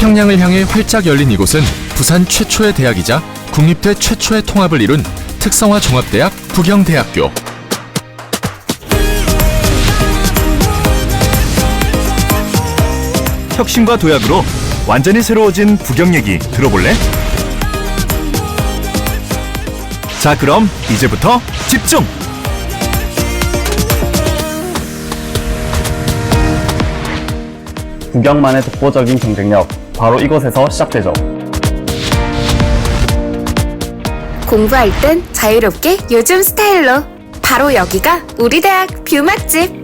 태평양을 향해 활짝 열린 이곳은 부산 최초의 대학이자 국립대 최초의 통합을 이룬 특성화 종합대학 부경대학교. 혁신과 도약으로 완전히 새로워진 부경 얘기 들어볼래? 자, 그럼 이제부터 집중! 구경만의 독보적인 경쟁력 바로 이곳에서 시작되죠. 공부할 땐 자유롭게 요즘 스타일로 바로 여기가 우리 대학 뷰 맛집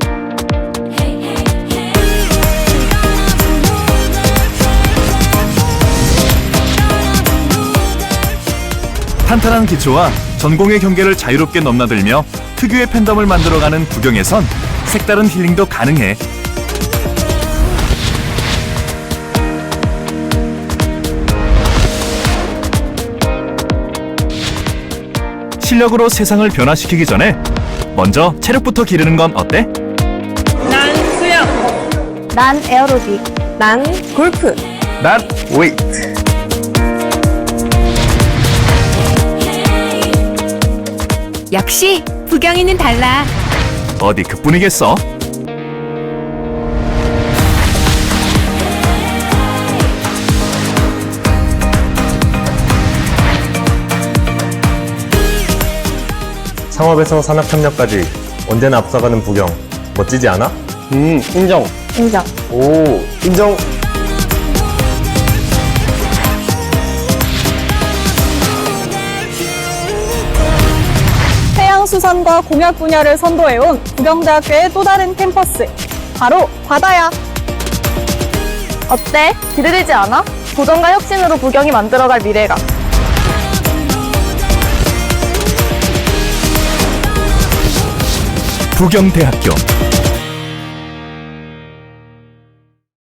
탄탄한 기초와 전공의 경계를 자유롭게 넘나들며 특유의 팬덤을 만들어가는 부경에선 색다른 힐링도 가능해. 실력으로 세상을 변화시키기 전에 먼저 체력부터 기르는 건 어때? 난 수영. 난 에어로빅. 난 골프. 난 웨이트. 역시 부경이는 달라 어디 그뿐이겠어? 상업에서 산업협력까지 언제나 앞서가는 부경 멋지지 않아? 음, 인정. 인정. 오, 인정. 해양수산과 공약 분야를 선도해온 부경대학교의 또 다른 캠퍼스. 바로 바다야. 어때? 기대되지 않아? 도전과 혁신으로 부경이 만들어갈 미래가. 부경대학교